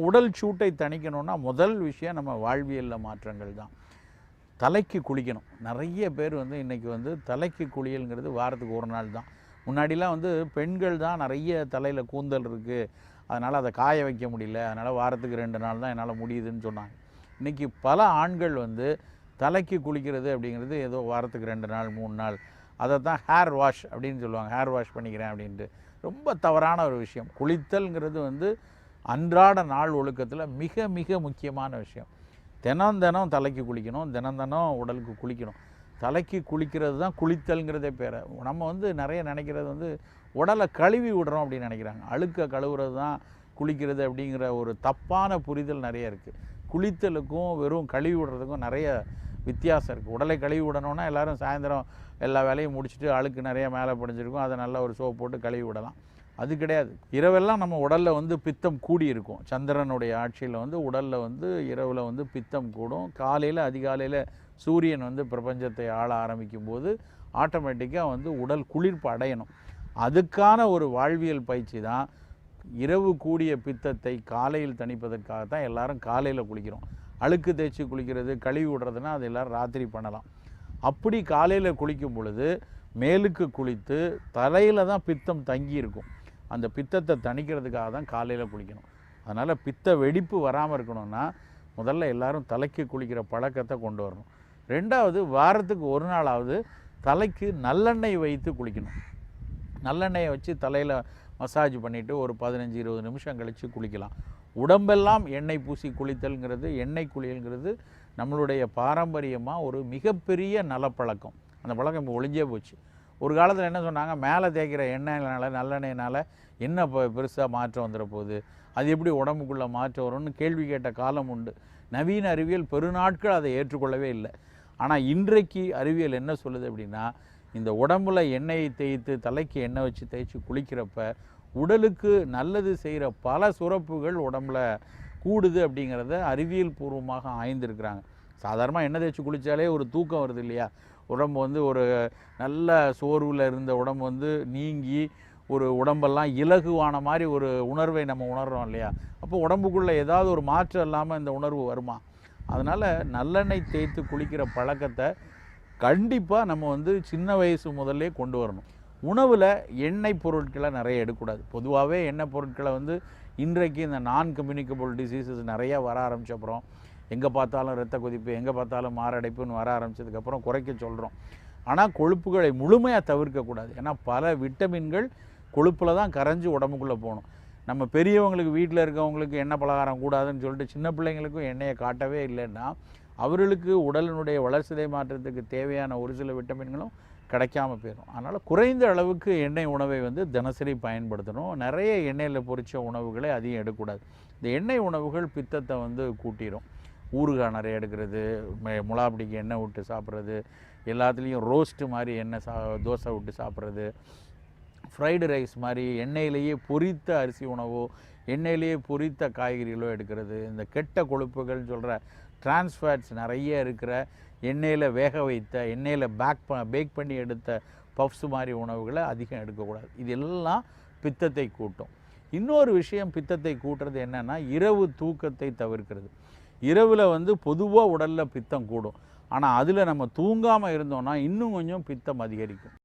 உடல் சூட்டை தணிக்கணும்னா முதல் விஷயம் நம்ம வாழ்வியலில் மாற்றங்கள் தான். தலைக்கு குளிக்கணும். நிறைய பேர் வந்து இன்றைக்கி வந்து தலைக்கு குளியலுங்கிறது வாரத்துக்கு ஒரு நாள் தான். முன்னாடிலாம் வந்து பெண்கள் தான் நிறைய தலையில் கூந்தல் இருக்குது அதனால் அதை காய வைக்க முடியல. அதனால் வாரத்துக்கு ரெண்டு நாள் தான் என்னால் முடியுதுன்னு சொன்னாங்க. இன்றைக்கி பல ஆண்கள் வந்து தலைக்கு குளிக்கிறது அப்படிங்கிறது ஏதோ வாரத்துக்கு ரெண்டு நாள் மூணு நாள். அதை தான் ஹேர் வாஷ் அப்படின்னு சொல்லுவாங்க. ஹேர் வாஷ் பண்ணிக்கிறேன் அப்படின்ட்டு. ரொம்ப தவறான ஒரு விஷயம். குளித்தல்ங்கிறது வந்து அன்றாட நாள் ஒழுக்கத்தில் மிக மிக முக்கியமான விஷயம். தினம் தினம் தலைக்கு குளிக்கணும் தினம் தினம் உடலுக்கு குளிக்கணும். தலைக்கு குளிக்கிறது தான் குளித்தல்ங்கிறதே பேர். நம்ம வந்து நிறைய நினைக்கிறது வந்து உடலை கழுவி விடுறோம் அப்படின்னு நினைக்கிறாங்க. அழுக்க கழுவுறது தான் குளிக்கிறது அப்படிங்கிற ஒரு தப்பான புரிதல் நிறைய இருக்குது குளித்தலுக்கும் வெறும் கழுவி விடுறதுக்கும் நிறைய வித்தியாசம் இருக்குது உடலை கழுவி விடணும்னா எல்லோரும் சாயந்தரம் எல்லா வேலையும் முடிச்சுட்டு அழுக்கு நிறைய மேலே படிஞ்சிருக்கும். அதை நல்லா ஒரு சோப் போட்டு கழுவி விடலாம். அது கிடையாது. இரவெல்லாம் நம்ம உடலில் வந்து பித்தம் கூடி இருக்கும். சந்திரனுடைய ஆட்சியில் வந்து உடலில் வந்து இரவில் வந்து பித்தம் கூடும். காலையில் அதிகாலையில் சூரியன் வந்து பிரபஞ்சத்தை ஆள ஆரம்பிக்கும் போது ஆட்டோமேட்டிக்காக வந்து உடல் குளிர்ப்பு அடையணும். அதுக்கான ஒரு வாழ்வியல் பயிற்சி தான் இரவு கூடிய பித்தத்தை காலையில் தணிப்பதற்காக தான் எல்லாரும் காலையில் குளிக்கிறோம். அழுக்கு தேய்ச்சி குளிக்கிறது கழுவி விடுறதுனா அது எல்லோரும் ராத்திரி பண்ணலாம். அப்படி காலையில் குளிக்கும் பொழுது மேலுக்கு குளித்து தலையில் தான் பித்தம் தங்கி இருக்கும். அந்த பித்தத்தை தணிக்கிறதுக்காக தான் காலையில் குளிக்கணும். அதனால் பித்த வெடிப்பு வராமல் இருக்கணும்னா முதல்ல எல்லாரும் தலைக்கு குளிக்கிற பழக்கத்தை கொண்டு வரணும். ரெண்டாவது வாரத்துக்கு ஒரு நாளாவது தலைக்கு நல்லெண்ணெய் வைத்து குளிக்கணும். நல்லெண்ணெயை வச்சு தலையில் மசாஜ் பண்ணிவிட்டு ஒரு பதினஞ்சு இருபது நிமிஷம் கழித்து குளிக்கலாம். உடம்பெல்லாம் எண்ணெய் பூசி குளித்தல்ங்கிறது எண்ணெய் குளியல்ங்கிறது நம்மளுடைய பாரம்பரியமாக ஒரு மிகப்பெரிய நலப்பழக்கம். அந்த பழக்கம் இப்போ ஒளிஞ்சே போச்சு. ஒரு காலத்தில் என்ன சொன்னாங்க? மேலே தேய்க்கிற எண்ணெய்னால நல்லெண்ணெயினால் என்ன இப்போ பெருசாக மாற்றம் வந்துட போகுது? அது எப்படி உடம்புக்குள்ளே மாற்றம் வரும்னு கேள்வி கேட்ட காலம் உண்டு. நவீன அறிவியல் பெருநாட்கள் அதை ஏற்றுக்கொள்ளவே இல்லை. ஆனால் இன்றைக்கு அறிவியல் என்ன சொல்லுது அப்படின்னா இந்த உடம்புல எண்ணெயை தேய்த்து தலைக்கு எண்ணெய் வச்சு தேய்ச்சி குளிக்கிறப்ப உடலுக்கு நல்லது செய்கிற பல சுரப்புகள் உடம்புல கூடுது அப்படிங்கிறத அறிவியல் பூர்வமாக ஆய்ந்திருக்கிறாங்க. சாதாரணமாக எண்ணெய் தேய்ச்சி குளித்தாலே ஒரு தூக்கம் வருது இல்லையா? உடம்பு வந்து ஒரு நல்ல சோர்வில் இருந்த உடம்பு வந்து நீங்கி ஒரு உடம்பெல்லாம் இலகுவான மாதிரி ஒரு உணர்வை நம்ம உணர்கிறோம் இல்லையா? அப்போ உடம்புக்குள்ளே ஏதாவது ஒரு மாற்றம் இல்லாமல் இந்த உணர்வு வருமா? அதனால் நல்லெண்ணெய் தேய்த்து குளிக்கிற பழக்கத்தை கண்டிப்பாக நம்ம வந்து சின்ன வயசு முதல்லே கொண்டு வரணும். உணவில் எண்ணெய் பொருட்களை நிறைய எடுக்கக்கூடாது. பொதுவாகவே எண்ணெய் பொருட்களை வந்து இன்றைக்கு இந்த நான் கம்யூனிகபிள் டிசீசஸ் நிறையா வர ஆரம்பிச்ச அப்புறம் எங்கே பார்த்தாலும் இரத்த கொதிப்பு எங்கே பார்த்தாலும் மாரடைப்புன்னு வர ஆரம்பித்ததுக்கப்புறம் குறைக்க சொல்கிறோம் ஆனால் கொழுப்புகளை முழுமையாக தவிர்க்கக்கூடாது. ஏன்னா பல விட்டமின்கள் கொழுப்பில் தான் கரைஞ்சி உடம்புக்குள்ளே போகணும். நம்ம பெரியவங்களுக்கு வீட்டில் இருக்கவங்களுக்கு எண்ணெய் பலகாரம் கூடாதுன்னு சொல்லிட்டு சின்ன பிள்ளைங்களுக்கும் எண்ணெயை காட்டவே இல்லைன்னா அவர்களுக்கு உடலினுடைய வளர்ச்சிதை மாற்றத்துக்கு தேவையான ஒரு சில விட்டமின்களும் கிடைக்காம போயிடும். அதனால் குறைந்த அளவுக்கு எண்ணெய் உணவை வந்து தினசரி பயன்படுத்தணும். நிறைய எண்ணெயில் பொறிச்ச உணவுகளை அதிகம் எடுக்கக்கூடாது. இந்த எண்ணெய் உணவுகள் பித்தத்தை வந்து கூட்டிடும் ஊறுகாய் நிறைய எடுக்கிறது மெ- எண்ணெய் விட்டு சாப்பிட்றது எல்லாத்துலேயும் ரோஸ்ட்டு மாதிரி எண்ணெய் சா தோசை விட்டு சாப்பிட்றது ஃப்ரைடு ரைஸ் மாதிரி எண்ணெயிலேயே பொரித்த அரிசி உணவோ எண்ணெயிலேயே பொரித்த காய்கறிகளோ எடுக்கிறது. இந்த கெட்ட கொழுப்புகள்னு சொல்கிற டிரான்ஸ்ஃபேட்ஸ் நிறைய இருக்கிற எண்ணெயில் வேக வைத்த எண்ணெயில் பேக் ப பேக் பண்ணி எடுத்த பஃப்ஸ் மாதிரி உணவுகளை அதிகம் எடுக்கக்கூடாது. இது எல்லாம் பித்தத்தை கூட்டும். இன்னொரு விஷயம் பித்தத்தை கூட்டுறது என்னென்னா இரவு தூக்கத்தை தவிர்க்கிறது. இரவில் வந்து பொதுவாக உடலில் பித்தம் கூடும். ஆனால் அதில் நம்ம தூங்காமல் இருந்தோம்னா இன்னும் கொஞ்சம் பித்தம் அதிகரிக்கும்.